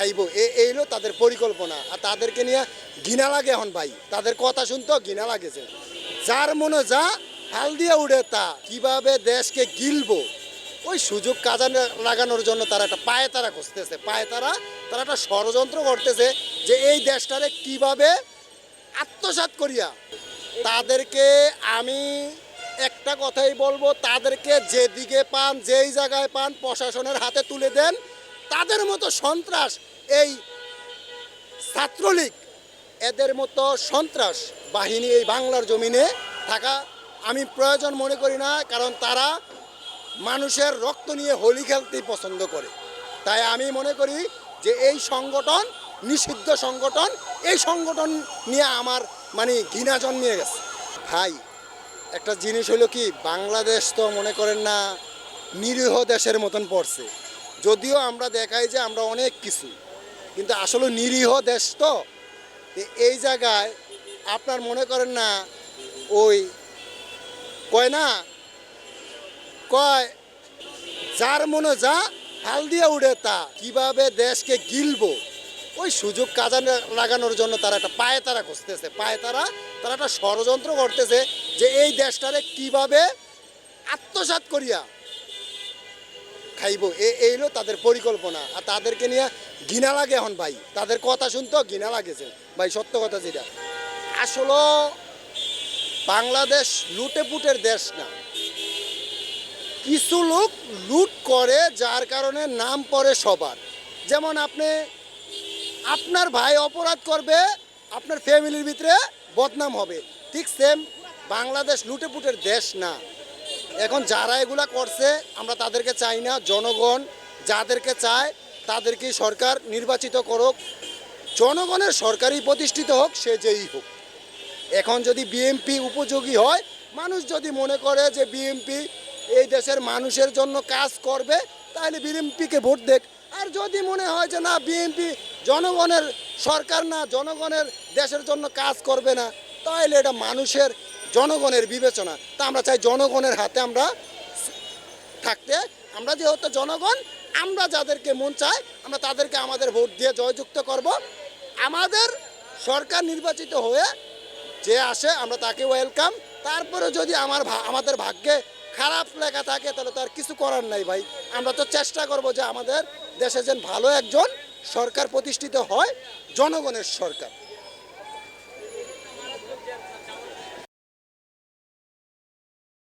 খাইব। এ- এই হলো তাদের পরিকল্পনা। আর তাদেরকে নিয়ে ঘৃণা লাগে এখন ভাই। তাদের কথা শুনতেও ঘৃণা লাগেছে। যার মনে যা, হাল দিয়ে উড়ে তা। কীভাবে দেশকে গিলবো? ওই সুযোগ কাজে লাগানোর জন্য তারা একটা পায়ে তারা খুঁজতেছে। পায়ে তারা তারা একটা ষড়যন্ত্র করতেছে যে এই দেশটারে কীভাবে আত্মসাৎ করিয়া। তাদেরকে আমি একটা কথাই বলব, তাদেরকে যেদিকে পান, যেই জায়গায় পান, প্রশাসনের হাতে তুলে দেন। তাদের মতো সন্ত্রাস এই ছাত্রলীগ, এদের মতো সন্ত্রাস বাহিনী এই বাংলার জমিনে থাকা আমি প্রয়োজন মনে করি না, কারণ তারা মানুষের রক্ত নিয়ে হোলি খেলতেই পছন্দ করে। তাই আমি মনে করি যে এই সংগঠন, নিষিদ্ধ সংগঠন, এই সংগঠন নিয়ে আমার মানে ঘৃণা জন্মিয়ে গেছে। ভাই, একটা জিনিস হলো কি, বাংলাদেশ তো মনে করেন না নিরীহ দেশের মতন পড়ছে। যদিও আমরা দেখাই যে আমরা অনেক কিছু, কিন্তু আসলে নিরীহ দেশ তো। এই জায়গায় আপনার মনে করেন না ওই কয় না? কয়, যার মনে যা, হাল দিয়ে উড়ে তা, কীভাবে দেশকে গিলবো? ওই সুযোগ কাজে লাগানোর জন্য তারা একটা পায়ে তারা খুঁজতেছে। পায়ে তারা তারা একটা ষড়যন্ত্র করতেছে যে এই দেশটারে কীভাবে আত্মসাৎ করিয়া খাইব। এই তাদের পরিকল্পনা। আর তাদেরকে নিয়ে ঘৃণা লাগে এখন ভাই। তাদের কথা শুনতেও ঘৃণা লাগেছে। ভাই, সত্য কথা যেটা। আসলে বাংলাদেশ লুটে পুটের দেশ না। কিছু লোক লুট করে, যার কারণে নাম পড়ে সবার। যেমন আপনি, আপনার ভাই অপরাধ করবে, আপনার ফ্যামিলির ভিতরে বদনাম হবে। ঠিক সেম বাংলাদেশ লুটে পুটের দেশ না। এখন যারা এগুলা করছে, আমরা তাদেরকে চাই না, জনগণ যাদেরকে চায় তাদেরকে সরকার নির্বাচিত করুক। জনগণের সরকারই প্রতিষ্ঠিত হোক, সে যেই হোক। এখন যদি বিএমপি উপযোগী হয়, মানুষ যদি মনে করে যে বিএমপি এই দেশের মানুষের জন্য কাজ করবে, তাহলে বিএমপিকে ভোট দেখ আর যদি মনে হয় যে না বিএমপি জনগণের সরকার না, জনগণের দেশের জন্য কাজ করবে না, তাহলে এটা মানুষের জনগণের বিবেচনা। তা আমরা চাই জনগণের হাতে আমরা থাকতে। আমরা যেহেতু জনগণ, আমরা যাদেরকে মন চাই, আমরা তাদেরকে আমাদের ভোট দিয়ে জয়যুক্ত করব। আমাদের সরকার নির্বাচিত হয়ে যে আসে, আমরা তাকে ওয়েলকাম তারপরে যদি আমার আমাদের ভাগ্যে খারাপ লেখা থাকে, তাহলে তার কিছু করার নাই ভাই। আমরা তো চেষ্টা করব যে আমাদের দেশে যেন ভালো একজন সরকার প্রতিষ্ঠিত হয়, জনগণের সরকার।